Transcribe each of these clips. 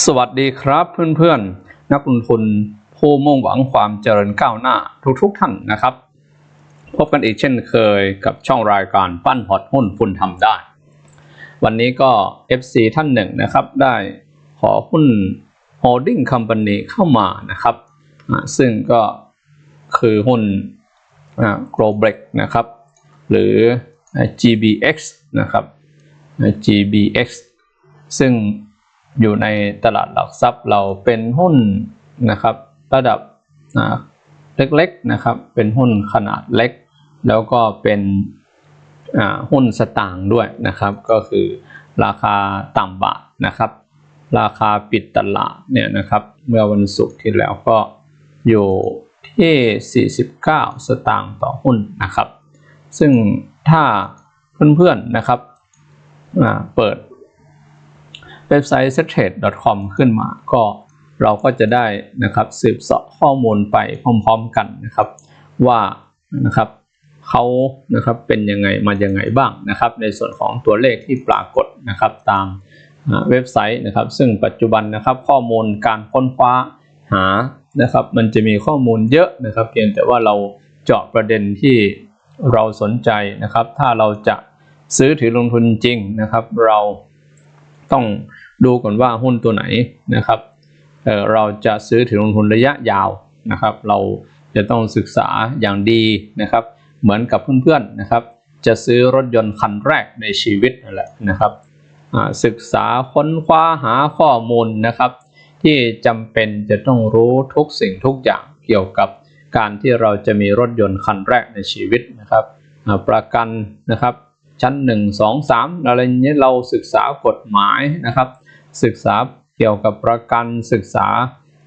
สวัสดีครับเพื่อนๆ นักลงทุนผู้มุ่งหวังความเจริญก้าวหน้าทุกๆท่านนะครับ พบกันอีกเช่นเคยกับช่องรายการปั้นพอร์ตหุ้นคุณทำได้ วันนี้ก็ FC ท่านหนึ่งนะครับ ได้ขอหุ้น Holding Company เข้ามานะครับอ่าซึ่งก็คือหุ้นอ่า Globrex นะครับ หรือ GBX นะครับ GBX ซึ่ง อยู่ในตลาดหลักทรัพย์เราเป็นหุ้นนะครับ ระดับเล็กๆนะครับ เป็นหุ้นขนาดเล็ก แล้วก็เป็นหุ้นสตางค์ด้วยนะครับ ก็คือราคาต่ำบาทนะครับ ราคาปิดตลาดเนี่ยนะครับ เมื่อวันศุกร์ที่แล้วก็อยู่ที่ 49 สตางค์ต่อหุ้นนะครับ ซึ่งถ้าเพื่อนๆนะครับเปิด เว็บไซต์ setrade.com ขึ้นมา ก็เราก็จะได้นะครับสืบเสาะข้อมูลไปพร้อมๆกันนะครับ ว่านะครับเขานะครับเป็นยังไงมายังไงบ้างนะครับ ในส่วนของตัวเลขที่ปรากฏนะครับตามเว็บไซต์นะครับ ซึ่งปัจจุบันนะครับข้อมูลการค้นคว้าหานะครับ มันจะมีข้อมูลเยอะนะครับ เพียงแต่ว่าเราเจาะประเด็นที่เราสนใจนะครับ ถ้าเราจะซื้อถือลงทุนจริงนะครับ เรา ต้องดูก่อนว่าหุ้นตัวไหนนะครับเอ่อเราจะซื้อถือลงทุนระยะยาวนะครับ เราจะต้องศึกษาอย่างดีนะครับ เหมือนกับเพื่อนๆนะครับ จะซื้อรถยนต์คันแรกในชีวิตนั่นแหละนะครับอ่าศึกษาค้นคว้าหาข้อมูลนะครับ ที่จำเป็นจะต้องรู้ทุกสิ่งทุกอย่างเกี่ยวกับการที่เราจะมีรถยนต์คันแรกในชีวิตนะครับ ประกันนะครับ ชั้น 1 2 3 อะไรอย่างเงี้ยเราศึกษากฎหมายนะครับ ศึกษาเกี่ยวกับประกันศึกษา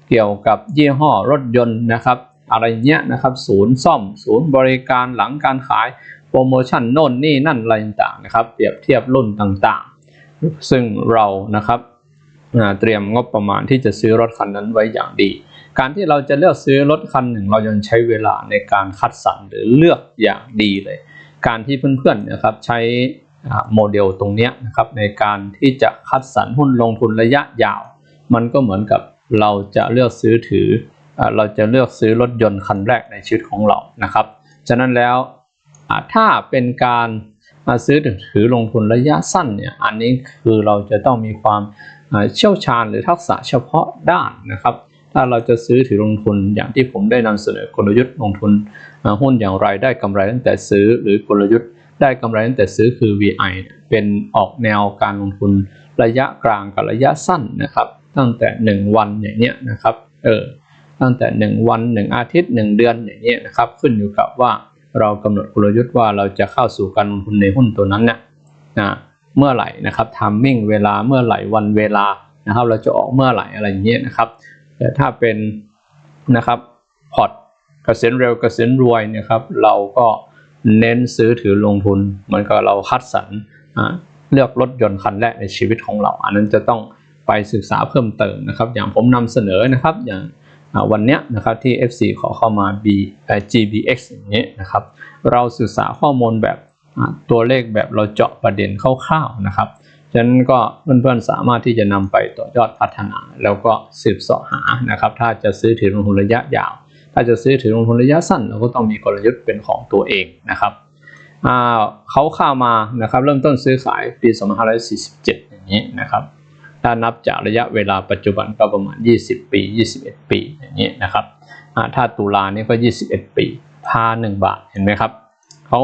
เกี่ยวกับยี่ห้อรถยนต์นะครับอะไรเงี้ยนะครับ ศูนย์ซ่อม ศูนย์บริการหลังการขายโปรโมชั่นโน่นนี่นั่นอะไรต่างๆนะครับ เปรียบเทียบรุ่นต่างๆ ซึ่งเรานะครับเตรียมงบประมาณที่จะซื้อรถคันนั้นไว้อย่างดี การที่เราจะเลือกซื้อรถคันหนึ่ง เรายังใช้เวลาในการคัดสรรหรือเลือกอย่างดีเลย การที่เพื่อนๆนะครับใช้โมเดลตรงนี้นะครับในการที่จะคัดสรรหุ้นลงทุนระยะยาว มันก็เหมือนกับเราจะเลือกซื้อถือ เราจะเลือกซื้อรถยนต์คันแรกในชีวิตของเรานะครับ ฉะนั้นแล้วถ้าเป็นการซื้อถือลงทุนระยะสั้นเนี่ยอันนี้คือเราจะต้องมีความเชี่ยวชาญหรือทักษะเฉพาะด้านนะครับ ถ้าเราจะซื้อถือลงทุนอย่างที่ผมได้นำเสนอกลยุทธ์ลงทุนอ่าหุ้นอย่างไรได้กำไรตั้งแต่ซื้อ หรือกลยุทธ์ได้กำไรตั้งแต่ซื้อคือ VI เนี่ยเป็นออกแนวการลงทุนระยะกลางกับระยะสั้นนะครับ ตั้งแต่ 1 วันอย่างเนี้ยนะครับเออตั้งแต่ 1 วัน 1 อาทิตย์ 1 เดือนอย่างเนี้ยนะครับขึ้นอยู่กับว่าเรากำหนดกลยุทธ์ว่าเราจะเข้าสู่การลงทุนในหุ้นตัวนั้นเนี่ยนะเมื่อไหร่นะครับทามมิ่งเวลาเมื่อไหร่วันเวลานะครับ เราจะออกเมื่อไหร่อะไรอย่างเงี้ยนะครับ แต่ถ้าเป็นนะครับพอร์ตเกษียณเร็วเกษียณรวยเนี่ยครับเราก็เน้นซื้อถือลงทุนเหมือนกับเราคัดสรรเลือกรถยนต์คันแรกในชีวิตของเรา อันนั้นจะต้องไปศึกษาเพิ่มเติมนะครับ อย่างผมนำเสนอนะครับอย่างวันเนี้ยนะครับที่ FC ขอเข้ามา B เอ่อ GBX อย่างนี้นะครับ เราศึกษาข้อมูลแบบตัวเลขแบบเราเจาะประเด็นคร่าวๆนะครับ ฉะนั้นก็เพื่อนๆสามารถที่จะนำไปต่อยอดพัฒนา แล้วก็สืบเสาะหานะครับ ถ้าจะซื้อถือลงทุนระยะยาว ถ้าจะซื้อถือลงทุนระยะสั้น เราก็ต้องมีกลยุทธ์เป็นของตัวเองนะครับเขาเข้ามานะครับเริ่มต้นซื้อขายปี2547 อย่างนี้นะครับถ้านับจากระยะเวลาปัจจุบันก็ประมาณ 20 ปี 21 ปีอย่างนี้นะครับถ้าตุลานี่ก็ 21 ปีพา1บาทเห็นไหมครับ เขา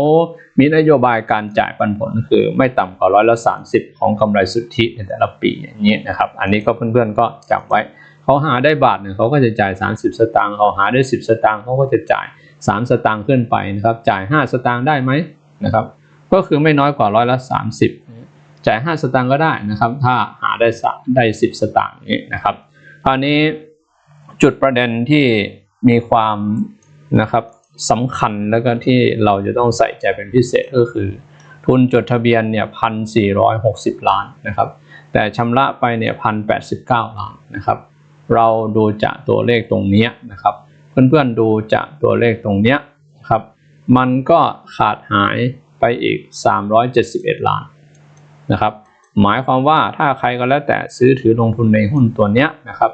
มีนโยบายการจ่ายปันผลคือไม่ต่ำกว่าร้อยละ30ของกำไรสุทธิในแต่ละปีอย่างนี้นะครับ อันนี้ก็เพื่อนๆก็จำไว้ เขาหาได้บาทหนึ่งเขาก็จะจ่าย 30 สตางค์เขาหาได้ 10 สตางค์เขาก็จะจ่าย 3 สตางค์ขึ้นไปนะครับ จ่าย 5 สตางค์ได้ไหมนะครับ ก็คือไม่น้อยกว่าร้อยละ30 จ่าย 5 สตางค์ก็ได้นะครับ ถ้าหาได้สได้ 10 สตางค์นี้นะครับ คราวนี้จุดประเด็นที่มีความนะครับ สำคัญแล้วก็ที่เราจะต้องใส่ใจเป็นพิเศษก็คือ ทุนจดทะเบียนเนี่ยพันสี่ร้อยหกสิบล้านนะครับ แต่ชำระไปเนี่ยพันแปดสิบเก้าล้านนะครับ เราดูจากตัวเลขตรงนี้นะครับ เพื่อนๆดูจากตัวเลขตรงนี้ครับ มันก็ขาดหายไปอีก 371 ล้านนะครับหมายความว่าถ้าใครก็แล้วแต่ซื้อถือลงทุนในหุ้นตัวเนี้ยนะครับ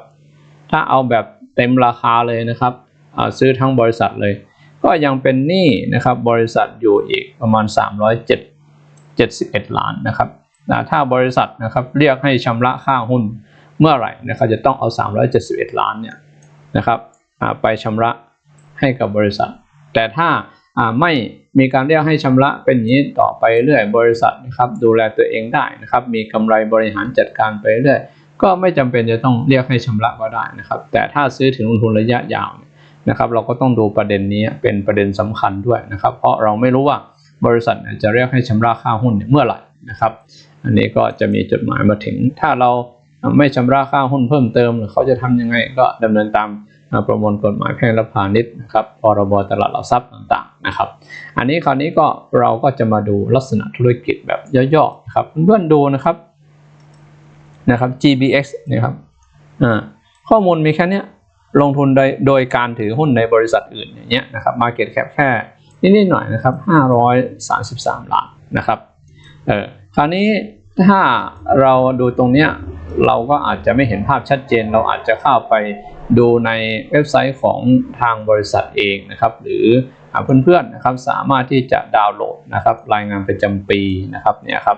ถ้าเอาแบบเต็มราคาเลยนะครับซื้อทั้งบริษัทเลย ก็ยังเป็นหนี้นะครับบริษัทอยู่อีกประมาณ 371 ล้านนะครับนะถ้าบริษัทนะครับเรียกให้ชำระค่าหุ้นเมื่อไหร่นะครับจะต้องเอา 371 ล้านเนี่ยนะครับไปชำระให้กับบริษัท แต่ถ้าอ่าไม่มีการเรียกให้ชำระเป็นอย่างนี้ต่อไปเรื่อยบริษัทนะครับดูแลตัวเองได้นะครับมีกำไรบริหารจัดการไปเรื่อยก็ไม่จำเป็นจะต้องเรียกให้ชำระก็ได้นะครับ แต่ถ้าซื้อถึงลงทุนระยะยาวเนี่ย นะครับ เราก็ต้องดูประเด็นนี้เป็นประเด็นสำคัญด้วยนะครับ เพราะเราไม่รู้ว่าบริษัทจะเรียกให้ชำระค่าหุ้นเมื่อไหร่นะครับ อันนี้ก็จะมีจดหมายมาถึง ถ้าเราไม่ชำระค่าหุ้นเพิ่มเติมหรือเขาจะทำยังไงก็ดำเนินตามประมวลกฎหมายแพ่งและพาณิชย์นะครับ พรบตลาดหลักทรัพย์ต่างๆนะครับ อันนี้คราวนี้ก็เราก็จะมาดูลักษณะธุรกิจแบบย่อๆนะครับเพื่อนๆดูนะครับนะครับ GBX นะครับข้อมูลมีแค่เนี้ย ลงทุนโดยโดยการถือหุ้นในบริษัทอื่นอย่างเงี้ยนะครับ Market Cap แค่นิดๆหน่อยนะครับ 533 ล้านนะครับเออคราวนี้ถ้าเราดูตรงเนี้ยเราก็อาจจะไม่เห็นภาพชัดเจน เราอาจจะเข้าไปดูในเว็บไซต์ของทางบริษัทเองนะครับ หรือเพื่อนๆนะครับสามารถที่จะดาวน์โหลดนะครับ รายงานประจำปีนะครับเนี่ยครับ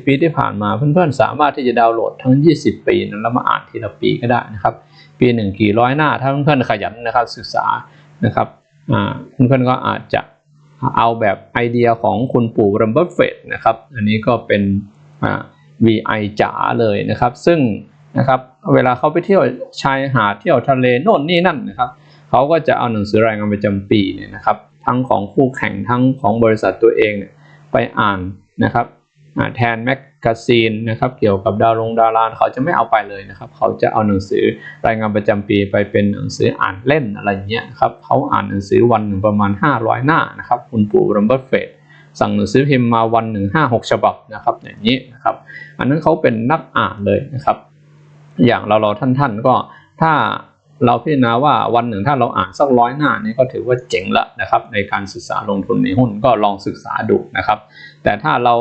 20 ปีที่ผ่านมาเพื่อนๆ สามารถที่จะดาวน์โหลดทั้ง 20 ปีนั้นแล้วมาอ่านทีละปีก็ได้นะครับ ปีหนึ่งกี่ร้อยหน้า ถ้าเพื่อนๆขยันนะครับศึกษานะครับเพื่อนๆก็อาจจะเอาแบบไอเดียของคุณปู่รัมเบิร์ตเฟดนะครับอันนี้ก็เป็น VI จ๋าเลยนะครับ ซึ่งนะครับเวลาเขาไปเที่ยวชายหาดเที่ยวทะเลโน่นนี่นั่นนะครับเขาก็จะเอาหนังสือรายงานประจำปีเนี่ยนะครับ ทั้งของคู่แข่งทั้งของบริษัทตัวเองเนี่ยไปอ่านนะครับ แทนแมกกาซีนนะครับเกี่ยวกับดาวลงดาราเขาจะไม่เอาไปเลยนะครับ เขาจะเอาหนังสือรายงานประจำปีไปเป็นหนังสืออ่านเล่นอะไรเงี้ยครับเขาอ่านหนังสือวันหนึ่งประมาณ 500 หน้านะครับคุณปู่รัมเบิร์ตเฟดสั่งหนังสือพิมพ์มาวันหนึ่งห้าหกฉบับนะครับอย่างนี้นะครับอันนั้นเขาเป็นนักอ่านเลยนะครับ อย่างเราเราท่านๆก็ถ้าเราพิจารณาว่าวันหนึ่งถ้าเราอ่านสักร้อยหน้านี่ก็ถือว่าเจ๋งละนะครับ ในการศึกษาลงทุนในหุ้นก็ลองศึกษาดูนะครับ แต่ถ้าเรา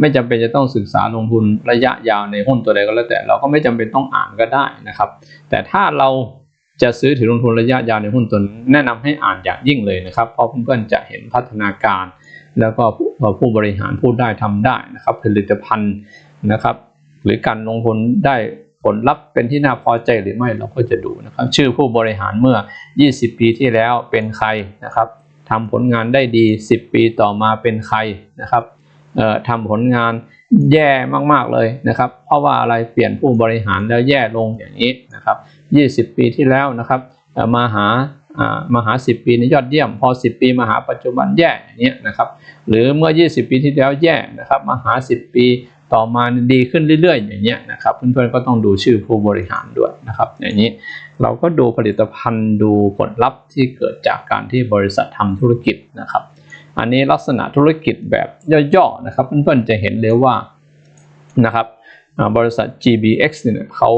ไม่จำเป็นจะต้องศึกษาลงทุนระยะยาวในหุ้นตัวใดก็แล้วแต่เราก็ไม่จำเป็นต้องอ่านก็ได้นะครับ แต่ถ้าเราจะซื้อถือลงทุนระยะยาวในหุ้นตัวนั้แนะนำให้อ่านอย่างยิ่งเลยนะครับ เพราะเพื่อนๆจะเห็นพัฒนาการ แล้วก็ผู้บริหารพูดได้ทำได้นะครับ ผลิตภัณฑ์นะครับ หรือการลงทุนได้ผลลัพธ์เป็นที่น่าพอใจหรือไม่เราก็จะดูนะครับ ชื่อผู้บริหารเมื่อ 20 ปีที่แล้วเป็นใครนะครับทำผลงานได้ดี 10 ปีต่อมาเป็นใครนะครับ ทำผลงานแย่มากๆเลยนะครับ เพราะว่าอะไรเปลี่ยนผู้บริหารแล้วแย่ลงอย่างนี้นะครับ 20 ปีที่แล้วนะครับมาหามาหา 10 ปีนี้ยอดเยี่ยม พอ 10 ปีมาหาปัจจุบันแย่อย่างนี้นะครับ หรือเมื่อ 20 ปีที่แล้วแย่นะครับมาหา 10 ปีต่อมาดีขึ้นเรื่อยๆ อย่างเงี้ยนะครับ เพื่อนๆก็ต้องดูชื่อผู้บริหารด้วยนะครับ อย่างนี้เราก็ดูผลิตภัณฑ์ดูผลลัพธ์ที่เกิดจากการที่บริษัททำธุรกิจนะครับ อันนี้ลักษณะธุรกิจแบบย่อๆนะครับเพื่อนๆจะเห็นเลยว่านะครับบริษัท GBX เนี่ยเขา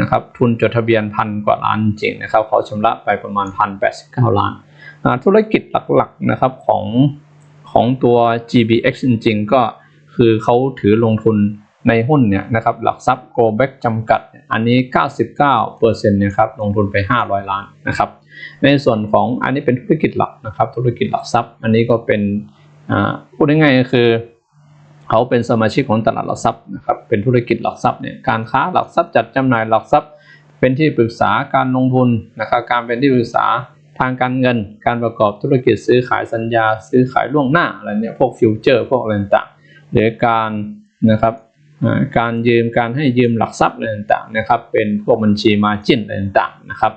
นะครับทุนจดทะเบียนพันกว่าล้านจริงนะครับเขาชำระไปประมาณ 1,089 ล้าน ธุรกิจหลักๆนะครับของของตัว GBX จริงๆ ก็คือเขาถือลงทุนในหุ้นเนี่ยนะครับหลักทรัพย์ g o b a c จำกัด อันนี้ 99%เนี่ยครับลงทุนไป 500 ล้านนะครับ ในส่วนของอันนี้เป็นธุรกิจหลักนะครับ ธุรกิจหลักทรัพย์ อันนี้ก็เป็นพูดง่ายๆก็คือเขาเป็นสมาชิกของตลาดหลักทรัพย์นะครับเป็นธุรกิจหลักทรัพย์เนี่ยการค้าหลักทรัพย์จัดจำหน่ายหลักทรัพย์ เป็นที่ปรึกษาการลงทุนนะครับการเป็นที่ปรึกษาทางการเงิน การประกอบธุรกิจซื้อขายสัญญา ซื้อขายล่วงหน้าอะไรเนี่ยพวกฟิวเจอร์พวกอะไรต่างหรือการนะครับการยืมการให้ยืมหลักทรัพย์อะไรต่างๆนะครับเป็นพวกบัญชีมาจิ้นอะไรต่างๆนะครับ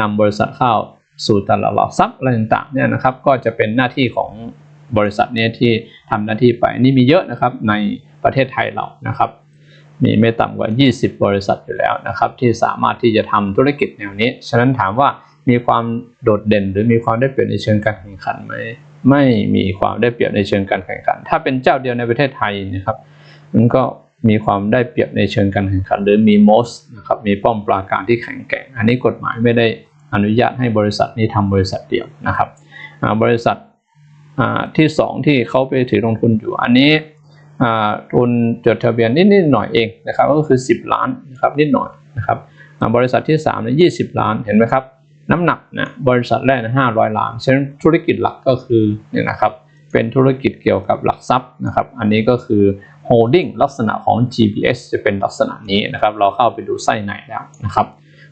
นำบริษัทเข้าสู่ตลาดหลักทรัพย์อะไรต่างๆเนี่ยนะครับก็จะเป็นหน้าที่ของบริษัทนี้ที่ทำหน้าที่ไปนี่มีเยอะนะครับในประเทศไทยเรานะครับ มีไม่ต่ำกว่า 20 บริษัทอยู่แล้วนะครับ ที่สามารถที่จะทำธุรกิจแนวนี้ ฉะนั้นถามว่ามีความโดดเด่น หรือมีความได้เปรียบในเชิงการแข่งขันไหมไม่มีความได้เปรียบในเชิงการแข่งขัน ถ้าเป็นเจ้าเดียวในประเทศไทยนะครับมันก็ มีความได้เปรียบในเชิงการแข่งขัน หรือมีมอสนะครับมีป้อมปราการที่แข็งแกร่ง อันนี้กฎหมายไม่ได้อนุญาตให้บริษัทนี้ทำบริษัทเดียวนะครับบริษัทที่ 2 ที่เขาไปถือลงทุนอยู่อันนี้ทุนจดทะเบียนนิดๆหน่อยเองนะครับก็คือ 10 ล้านนะครับนิดหน่อยนะครับบริษัทที่3เนี่ย20ล้านเห็นไหมครับน้ำหนักนะบริษัทแรกนะ500ล้านฉะนั้นธุรกิจหลักก็คือเนี่ยนะครับเป็นธุรกิจเกี่ยวกับหลักทรัพย์นะครับ อันนี้ก็คือ holding ลักษณะของ GBS จะเป็นลักษณะนี้นะครับ เราเข้าไปดูไส้ในแล้วนะครับ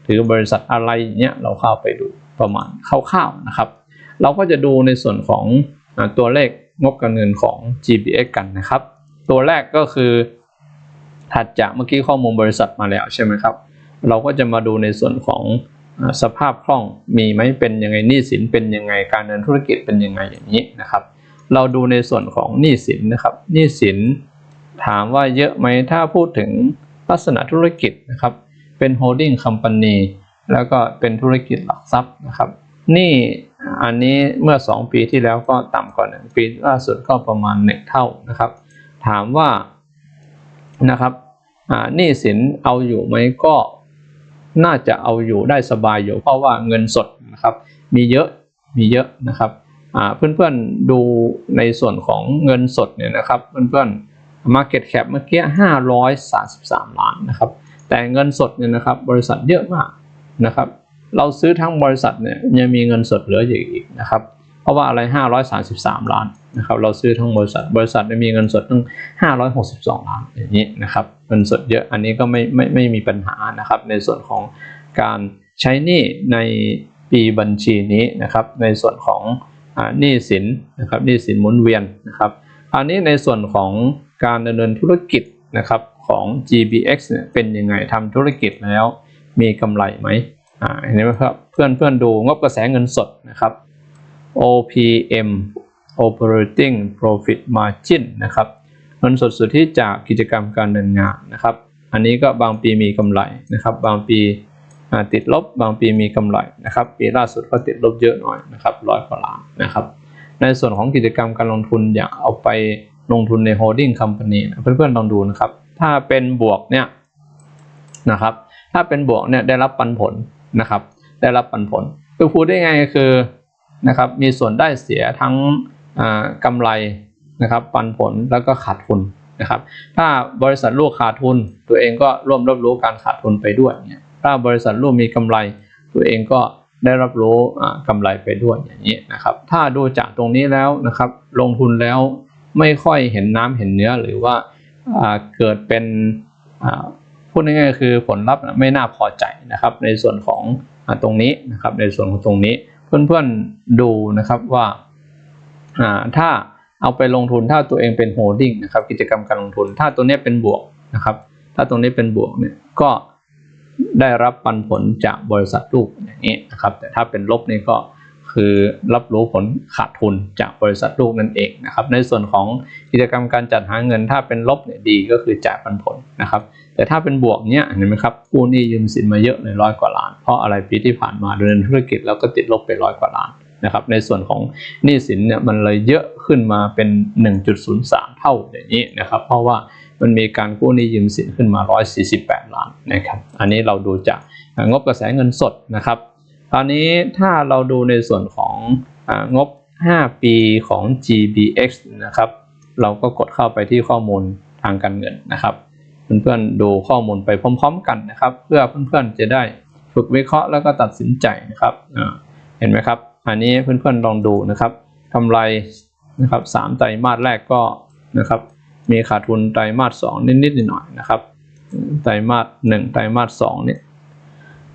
ถือบริษัทอะไรเนี้ยเราเข้าไปดูประมาณคร่าวๆนะครับ เราก็จะดูในส่วนของตัวเลขงบการเงินของ GBX กันนะครับ ตัวแรกก็คือถัดจากเมื่อกี้ข้อมูลบริษัทมาแล้วใช่ไหมครับ เราก็จะมาดูในส่วนของสภาพคล่องมีไหมเป็นยังไงหนี้สินเป็นยังไงการเงินธุรกิจเป็นยังไงอย่างนี้นะครับ เราดูในส่วนของหนี้สินนะครับหนี้สิน ถามว่าเยอะไหมถ้าพูดถึงลักษณะธุรกิจนะครับเป็น holding company แล้วก็เป็นธุรกิจหลักทรัพย์นะครับ นี่อันนี้เมื่อ 2 ปีที่แล้วก็ต่ำกว่า1ปีล่าสุดก็ประมาณ 1 เท่านะครับ ถามว่านะครับหนี้สินเอาอยู่ไหมก็น่าจะเอาอยู่ได้สบายอยู่ เพราะว่าเงินสดนะครับ มีเยอะมีเยอะนะครับอ่าเพื่อนๆดูในส่วนของเงินสดเนี่ยนะครับ เพื่อนๆ Market Cap เมื่อกี้ 533 ล้านนะครับ แต่เงินสดเนี่ยนะครับ บริษัทเยอะมากนะครับ เราซื้อทั้งบริษัทเนี่ยยังมีเงินสดเหลืออยู่อีกนะครับ เพราะว่าอะไร 533 ล้านนะครับ เราซื้อทั้งบริษัท บริษัทมีเงินสดตั้ง 562 ล้านอย่างนี้นะครับ เงินสดเยอะอันนี้ก็ไม่ไม่ไม่มีปัญหานะครับ ในส่วนของการใช้หนี้ในปีบัญชีนี้นะครับ ในส่วนของหนี้สินนะครับ หนี้สินหมุนเวียนนะครับ อันนี้ในส่วนของ การดำเนินธุรกิจนะครับของ GBX เนี่ยเป็นยังไงทำธุรกิจแล้วมีกำไรไหมอ่าเห็นไหมครับเพื่อนเพื่อนดูงบกระแสเงินสดนะครับ OPM Operating Profit Margin นะครับเงินสดสุทธิจากกิจกรรมการดำเนินงานนะครับ อันนี้ก็บางปีมีกำไรนะครับ บางปีติดลบบางปีมีกำไรนะครับ ปีล่าสุดก็ติดลบเยอะหน่อยนะครับร้อยกว่าล้านนะครับ ในส่วนของกิจกรรมการลงทุนอยากเอาไป ลงทุนใน holding company นะเพื่อนๆลองดูนะครับ ถ้าเป็นบวกเนี่ยนะครับ ถ้าเป็นบวกเนี่ยได้รับปันผลนะครับ ได้รับปันผลคือพูดได้ไงคือนะครับมีส่วนได้เสียทั้งอ่ากำไรนะครับปันผลแล้วก็ขาดทุนนะครับ ถ้าบริษัทลูกขาดทุน ตัวเองก็ร่วมรับรู้การขาดทุนไปด้วยเนี่ยถ้าบริษัทลูกมีกำไร ตัวเองก็ได้รับรู้อ่ากำไรไปด้วยอย่างนี้นะครับ ถ้าดูจากตรงนี้แล้วนะครับ ลงทุนแล้ว ไม่ค่อยเห็นน้ำเห็นเนื้อหรือว่าเกิดเป็นพูดง่ายๆคือผลลัพธ์ไม่น่าพอใจนะครับ ในส่วนของตรงนี้นะครับในส่วนของตรงนี้เพื่อนๆดูนะครับว่าอ่าถ้าเอาไปลงทุนถ้าตัวเองเป็นโฮลดิ้งนะครับกิจกรรมการลงทุน ถ้าตัวนี้เป็นบวกนะครับ ถ้าตรงนี้เป็นบวกเนี่ยก็ได้รับปันผลจากบริษัทลูกอย่างนี้นะครับ แต่ถ้าเป็นลบนี่ก็ คือรับรู้ผลขาดทุนจากบริษัทลูกนั่นเองนะครับ ในส่วนของกิจกรรมการจัดหาเงินถ้าเป็นลบเนี่ยดีก็คือจ่ายปันผลนะครับ แต่ถ้าเป็นบวกเนี่ยเห็นไหมครับกู้หนี้ยืมสินมาเยอะเลยร้อยกว่าล้าน เพราะอะไรปีที่ผ่านมาดำเนินธุรกิจแล้วก็ติดลบไปร้อยกว่าล้านนะครับ ในส่วนของหนี้สินเนี่ยมันเลยเยอะขึ้นมาเป็น 1.03 เท่าอย่างนี้นะครับ เพราะว่ามันมีการกู้หนี้ยืมสินขึ้นมา 148 ล้านนะครับ อันนี้เราดูจากงบกระแสเงินสดนะครับ ตอนนี้ถ้าเราดูในส่วนขององบ 5 ปีของ GBX นะครับ เราก็กดเข้าไปที่ข้อมูลทางการเงินนะครับ เพื่อนๆดูข้อมูลไปพร้อมๆ กันนะครับ เพื่อเพื่อนๆจะได้ฝึกวิเคราะห์แล้วก็ตัดสินใจนะครับเห็นไหมครับ อันนี้เพื่อนๆลองดูนะครับกำไรนะครับสามไตรมาสแรกก็นะครับ มีขาดทุนไตรมาสสองนิดๆหน่อยๆนะครับ ไตรมาสหนึ่งไตรมาสสองเนี่ย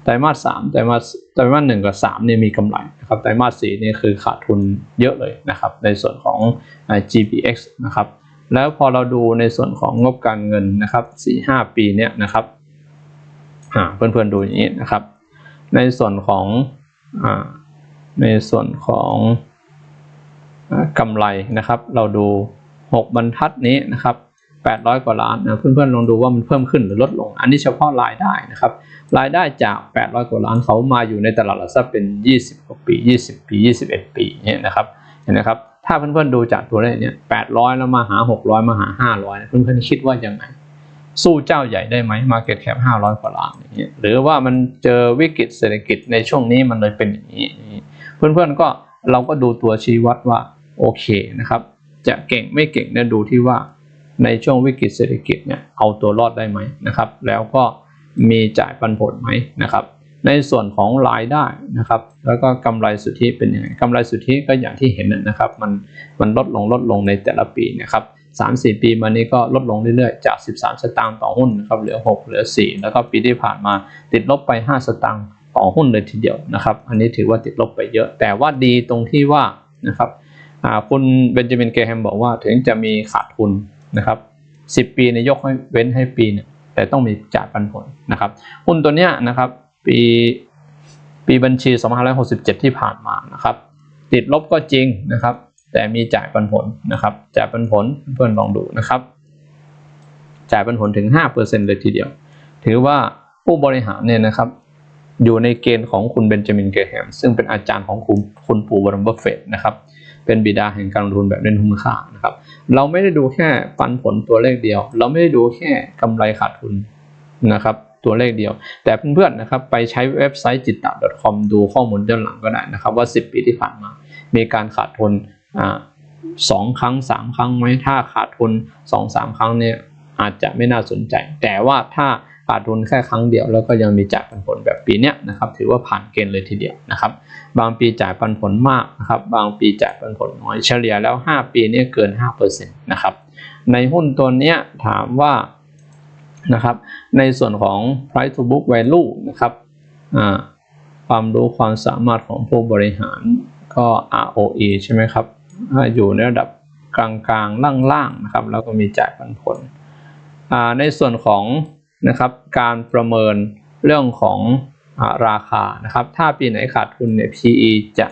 ไตรมาสสามไตรมาสไตรมาสหนึ่งกับสามเนี่ยมีกำไรนะครับไตรมาสสี่นี่คือขาดทุนเยอะเลยนะครับ ในส่วนของ GPX นะครับ แล้วพอเราดูในส่วนของงบการเงินนะครับสี่ห้าปีเนี่ยนะครับอ่าเพื่อนๆดูอย่างนี้นะครับ ในส่วนของอในส่วนของอ่ากำไรนะครับ เราดู 6 บรรทัดนี้นะครับ 800 กว่าล้านนะเพื่อนๆลองดูว่ามันเพิ่มขึ้นหรือลดลง อันนี้เฉพาะรายได้นะครับรายได้จาก 800 กว่าล้านเขามาอยู่ในตลาดหลักทรัพย์เป็น 20 กว่าปี 20 ปี 21 ปีเนี่ยนะครับเห็นไหมครับถ้าเพื่อนๆดูจากตัวเลขเนี่ย800 แล้วมาหา 600 มาหา 500นะเพื่อนๆคิดว่ายังไง สู้เจ้าใหญ่ได้ไหม Market Cap 500 กว่าล้านอย่างเงี้ยหรือว่ามันเจอวิกฤตเศรษฐกิจในช่วงนี้มันเลยเป็นอย่างนี้ เพื่อนๆก็เราก็ดูตัวชี้วัดว่าโอเคนะครับ จะเก่งไม่เก่งเนี่ยดูที่ว่า ในช่วงวิกฤตเศรษฐกิจเนี่ยเอาตัวรอดได้ไหมนะครับ แล้วก็มีจ่ายปันผลไหมนะครับ ในส่วนของรายได้นะครับ แล้วก็กำไรสุทธิเป็นยังไงกำไรสุทธิก็อย่างที่เห็นนะครับ มันมันลดลงลดลงในแต่ละปีนะครับสามสี่ปีมานี้ก็ลดลงเรื่อยๆ จาก 13 สตางค์ต่อหุ้นนะครับเหลือ 6 เหลือ 4 แล้วก็ปีที่ผ่านมาติดลบไป 5 สตางค์ต่อหุ้นเลยทีเดียวนะครับ อันนี้ถือว่าติดลบไปเยอะ แต่ว่าดีตรงที่ว่านะครับคุณเบนจามินเกแฮมบอกว่าถึงจะมีขาดทุน นะครับ10ปีในยกให้เว้นให้ปีเนี่ยแต่ต้องมีจ่ายปันผลนะครับหุ้นตัวเนี้ยนะครับ ปีปีบัญชี 2567 ที่ผ่านมานะครับ ติดลบก็จริงนะครับ แต่มีจ่ายปันผลนะครับ จ่ายปันผลเพื่อนลองดูนะครับ จ่ายปันผลถึง 5%เลยทีเดียว ถือว่าผู้บริหารเนี่ยนะครับอยู่ในเกณฑ์ของคุณเบนจามินเกรแฮมซึ่งเป็นอาจารย์ของคุณคุณปู่วอร์เรนบัฟเฟตนะครับ เป็นบิดาแห่งการลงทุนแบบเน้นหุ้นค่านะครับ เราไม่ได้ดูแค่ปันผลตัวเลขเดียว เราไม่ได้ดูแค่กำไรขาดทุนนะครับตัวเลขเดียว แต่เพื่อนๆนะครับไปใช้เว็บไซต์จิตตะ .com ดูข้อมูลย้อนหลังก็ได้นะครับ ว่า 10 ปีที่ผ่านมา มีการขาดทุนสองครั้งสามครั้งไหมถ้าขาดทุนสองสามครั้งเนี่ยอาจจะไม่น่าสนใจ แต่ว่าถ้าขาดทุนแค่ครั้งเดียวแล้วก็ยังมีจายปันผลแบบปีนี้นะครับถือว่าผ่านเกณฑ์เลยทีเดียวนะครับ บางปีจ่ายปันผลมากนะครับ บางปีจ่ายปันผลน้อยเฉลี่ยแล้ว 5 ปีนี่เกิน5%นะครับ ในหุ้นตัวเนี้ยถามว่านะครับ ในส่วนของ price to book value นะครับความรู้ความสามารถของผู้บริหารก็ ROE ใช่ไหมครับ อยู่ในระดับกลางๆ ล่างๆ นะครับ แล้วก็มีจ่ายปันผล ในส่วนของนะครับ การประเมินเรื่องของ ราคานะครับ ถ้าปีไหนขาดทุนเนี่ย PE จะ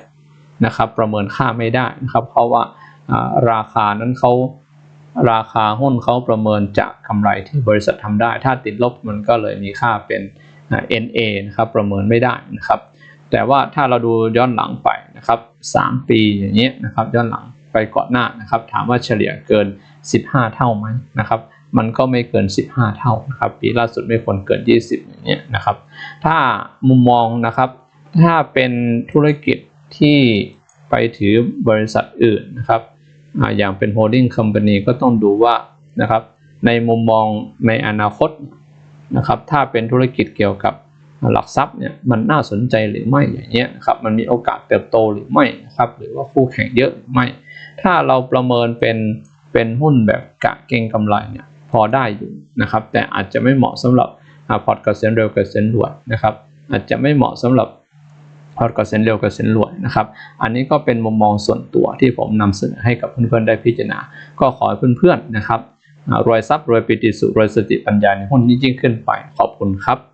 นะครับประเมินค่าไม่ได้นะครับ เพราะว่าราคานั้นเขาราคาหุ้นเขาประเมินจากกำไรที่บริษัททำได้ ถ้าติดลบมันก็เลยมีค่าเป็น NA นะครับประเมินไม่ได้นะครับ แต่ว่าถ้าเราดูย้อนหลังไปนะครับ 3 ปีอย่างเงี้ยนะครับย้อนหลังไปก่อนหน้านะครับ ถามว่าเฉลี่ยเกิน 15 เท่าไหมนะครับ มันก็ไม่เกิน 15 เท่านะครับปีล่าสุดไม่ควรเกิน 20อย่างเงี้ยนะครับถ้ามุมมองนะครับ ถ้าเป็นธุรกิจที่ไปถือบริษัทอื่นนะครับอย่างเป็น holding company ก็ต้องดูว่านะครับในมุมมองในอนาคตนะครับถ้าเป็นธุรกิจเกี่ยวกับหลักทรัพย์เนี่ยมันน่าสนใจหรือไม่อย่างเงี้ยครับมันมีโอกาสเติบโตหรือไม่นะครับหรือว่าคู่แข่งเยอะหรือไม่ ถ้าเราประเมินเป็นเป็นหุ้นแบบกะเก็งกำไรเนี่ย อได้อยู่นะครับ แต่อาจจะไม่เหมาะสำหรับพอร์ตเกษียณเร็วเกษียณด่วนนะครับ อาจจะไม่เหมาะสำหรับพอร์ตเกษียณเร็วกเกษียณรวยนะครับ อันนี้ก็เป็นมุมมองส่วนตัวที่ผมนำเสนอให้กับเพื่อนๆได้พิจารณา ก็ขอให้เพื่อนๆนะครับรวยทรัพย์รวยปิติสุขรวยสติปัญญาในหุ้นยิ่งๆขึ้นไปขอบคุณครับ